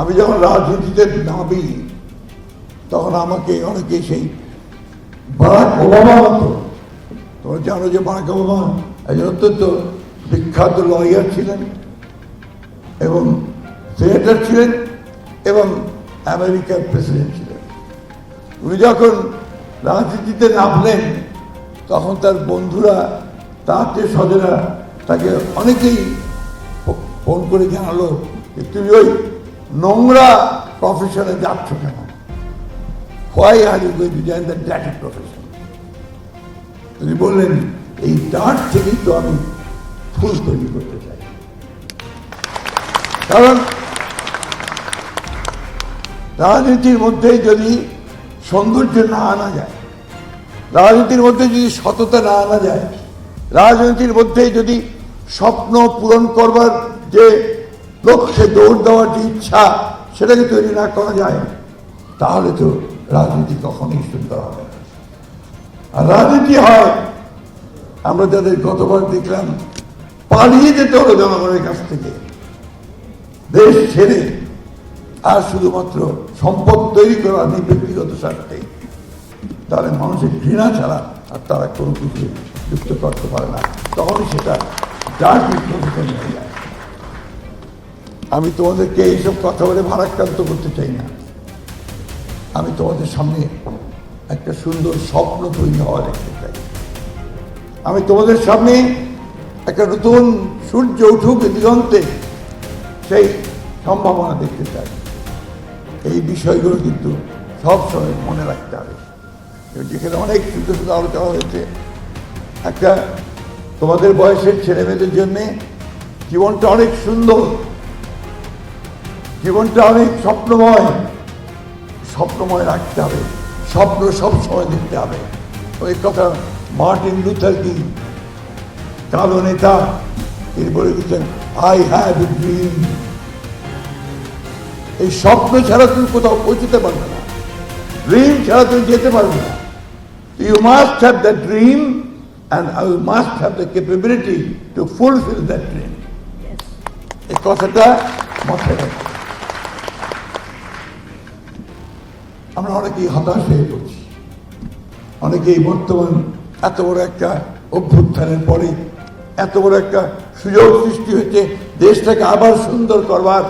আমি যখন রাজনীতিতে নামি, তখন আমাকে অনেকে সেই বারাক ওবামা মতো তোমরা জানো যে বারাক ওবামা একজন অত্যন্ত বিখ্যাত লয়ার ছিলেন এবং সেনেটর ছিলেন এবং আমেরিকার প্রেসিডেন্ট ছিলেন। উনি যখন রাজনীতিতে নামলেন, তখন তার বন্ধুরা, তার যে স্বজনেরা তাকে অনেকেই ফোন করে জানালো যে, তুমি ওই নোংরা প্রফেশনে যাচ্ছ কেন? Why are you going to join the ড্যাটি profession তিনি বললেন, এই ডাট থেকেই তো আমি ফুল তৈরি করতে চাই। কারণ রাজনীতির মধ্যে যদি সৌন্দর্য না আনা যায়, রাজনীতির মধ্যে যদি সততা না আনা যায়, রাজনীতির মধ্যে যদি স্বপ্ন পূরণ করবার যে লক্ষ্যে দৌড় দেওয়ার যে ইচ্ছা সেটাকে তৈরি না করা যায়, তাহলে তো রাজনীতি কখনোই সুন্দর হবে না। আর রাজনীতি হয়, আমরা যাদের গতবার দেখলাম, পালিয়ে যেতে হলো জনগণের কাছ থেকে। দেশ ছেড়ে আর শুধুমাত্র সম্পদ তৈরি করা নেই ব্যক্তিগত স্বার্থে, তাহলে মানুষের ঘৃণা ছাড়া আর তারা কোনো কিছু যুক্ত করতে পারে না। তখনই সেটা ডার্ক হয়ে যায়। আমি তোমাদেরকে এইসব কথা বলে ভারাক্রান্ত করতে চাই না। আমি তোমাদের সামনে একটা সুন্দর স্বপ্ন তৈরি হওয়া দেখতে চাই। আমি তোমাদের সামনে একটা নতুন সূর্য উঠুক দিগন্তে সেই সম্ভাবনা দেখতে চাই। এই বিষয়গুলো কিন্তু সবসময় মনে রাখতে হবে। যেখানে অনেক সুন্দর সুন্দর আলোচনা হয়েছে, একটা তোমাদের বয়সের ছেলে মেয়েদের জন্যে জীবনটা অনেক সুন্দর। জীবনটা অনেক স্বপ্নময়। স্বপ্নময় রাখতে হবে। স্বপ্ন সব সময় দেখতে হবে। ওই কথা মার্টিন লুথার কিং কালো নেতা তিনি বলে দিচ্ছেন আই হ্যাভ এ ড্রিম এই স্বপ্ন ছাড়া তুমি কোথাও পৌঁছতে পারবে না। ড্রিম ছাড়া তুমি যেতে পারবে না। You must have the dream and I must have the capability to fulfil that dream এই কথাটা মাথায় রাখবে আমরা অনেকেই হতাশ হয়ে পড়ছি। অনেকেই বর্তমান এত বড় একটা অভ্যুত্থানের পরে এত বড় একটা সুযোগ সৃষ্টি হয়েছে দেশটাকে আবার সুন্দর করবার,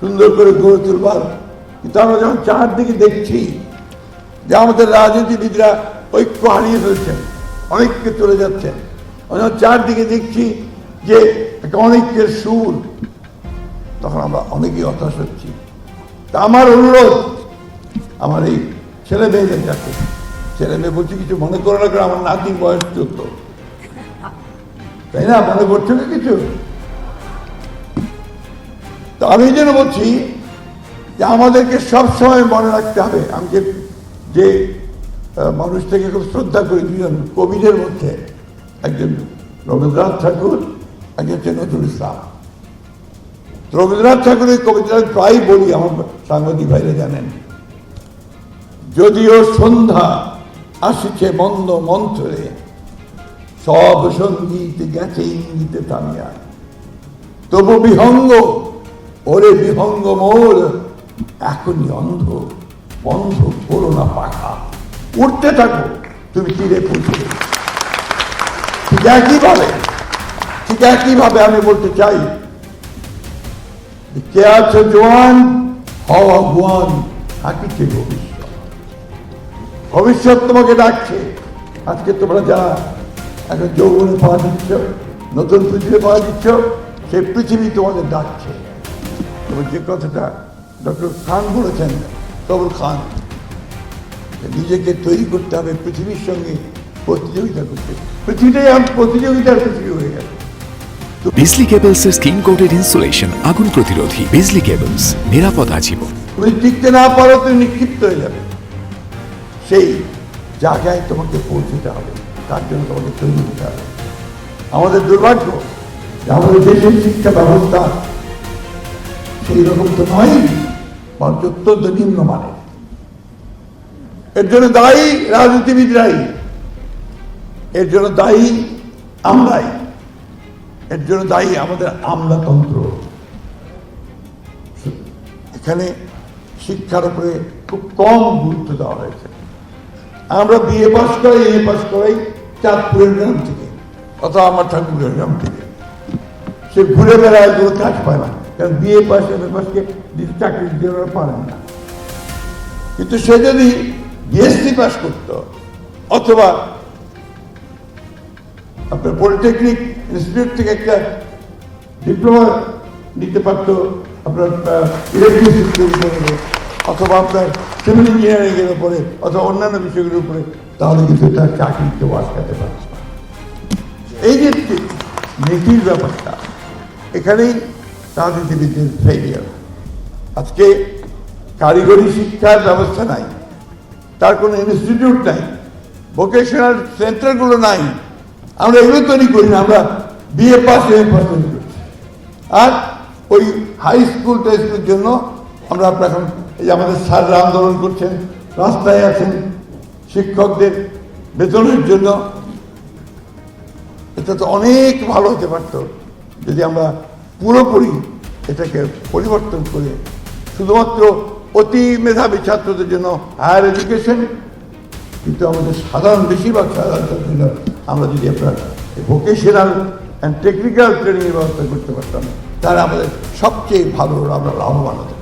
সুন্দর করে গড়ে তুলবার। কিন্তু আমরা যখন চারদিকে দেখছি যে আমাদের রাজনীতিবিদরা ঐক্য হারিয়ে ফেলছেন, অনেককে চলে যাচ্ছেন যখন চারদিকে দেখছি যে একটা অনেকের সুর, তখন আমরা অনেকেই হতাশ হচ্ছি। তা আমার অনুরোধ আমার এই ছেলে মেয়েদের কাছে। ছেলে মেয়ে বলছি, কিছু মনে করে না আমার নাতির বয়স চোদ্দ। তাই না? মনে করছ না কিছু? তো আমি যেন বলছি যে আমাদেরকে সবসময় মনে রাখতে হবে। আমি যে মানুষটাকে খুব শ্রদ্ধা করি, দুজন কবিদের মধ্যে। একজন রবীন্দ্রনাথ ঠাকুর, একজন হচ্ছে নজরুল ইসলাম। রবীন্দ্রনাথ ঠাকুরের কবিতা প্রায় বলি, আমার সাংবাদিক ভাইরা জানেন। যদিও সন্ধ্যা আসিছে মন্দ মন্থরে, সব সংগীত গেছে ইঙ্গিতে থামিয়া। তবু বিহঙ্গ, ওরে বিহঙ্গ মোর, এখনই অন্ধ, বন্ধ করো না পাখা। উঠতে থাকো, তুমি তীরে পৌঁছে ঠিক একইভাবে ঠিক একইভাবে আমি বলতে চাই কে আছে জোয়ান, হওয়া গুয়ান থাকিছে ভবিষ্যৎ ভবিষ্যৎ তোমাকে ডাকছে। আজকে তোমরা যারা এখন যৌবনে পাওয়া দিচ্ছ নতুন পৃথিবী পাওয়া দিচ্ছ সেই পৃথিবী তোমাদের ডাকছে। এবং যে কথাটা ডক্টর খান বলেছেন কবর খান নিজেকে তৈরি করতে হবে পৃথিবীর সঙ্গে প্রতিযোগিতা করতে। পৃথিবীটাই এখন প্রতিযোগিতার পৃথিবী হয়ে গেছে বিজলি কেবলসের স্কিন কোটেড ইনসুলেশন আগুন প্রতিরোধী বিজলি কেবলস নিরাপদ আজীবন। তুমি টিকতে না পারো তুমি নিক্ষিপ্ত হয়ে যাবে। সেই জায়গায় তোমাকে পৌঁছতে হবে। তার জন্য তোমাকে তৈরি হতে হবে। আমাদের দুর্ভাগ্য আমাদের দেশের শিক্ষা ব্যবস্থা সেই রকম তো নয়, বরঞ্চ অত্যন্ত নিম্নমানের এর জন্য দায়ী রাজনীতিবিদরাই। এর জন্য দায়ী আমরাই। এর জন্য দায়ী আমাদের আমলাতন্ত্র। এখানে শিক্ষার উপরে খুব কম গুরুত্ব দেওয়া হয়েছে। আমরা বিএ পাস করাই, এ পাস করাই চাঁদপুরের গ্রাম থেকে। অথবা আমার ঠাকুরের গ্রাম থেকে। সে ঘুরে বেড়ায়, কোনো কাজ পায় না। কারণ বিএ পাস এ পাসকে দিতে চাকরি দিতে ওরা পারেন না। কিন্তু সে যদি বিএসসি পাস করতো, অথবা আপনার পলিটেকনিক ইনস্টিটিউট থেকে একটা ডিপ্লোমা নিতে পারতো, আপনার উপরে অথবা আপনার সিভিল ইঞ্জিনিয়ারিং এর উপরে অথবা অন্যান্য বিষয়গুলোর উপরে, তাহলে কিন্তু তার চাকরিতে আটকাতে পারছে এই যে নীতির ব্যাপারটা, এখানেই রাজনীতিবিদদের ফেলিয়ার আজকে কারিগরি শিক্ষার ব্যবস্থা নাই, তার কোনো ইনস্টিটিউট নাই ভোকেশনাল সেন্টারগুলো নাই, আমরা এগুলো তৈরি করি না, আমরা বিএ পাস এম পাস তৈরি করছি আর ওই হাই স্কুল টেস্টের জন্য আমরা আপনার এখন এই আমাদের স্যাররা আন্দোলন করছেন, রাস্তায় আছেন শিক্ষকদের বেতনের জন্য। এটা তো অনেক ভালো হতে পারত, যদি আমরা পুরোপুরি এটাকে পরিবর্তন করে শুধুমাত্র অতি মেধাবী ছাত্রদের জন্য হায়ার এডুকেশন, কিন্তু আমাদের সাধারণ বেশিরভাগ সাধারণ ছাত্রীর আমরা যদি আপনার ভোকেশনাল অ্যান্ড টেকনিক্যাল ট্রেনিংয়ের ব্যবস্থা করতে পারতাম, তাহলে আমাদের সবচেয়ে ভালো, আমরা লাভবান হতে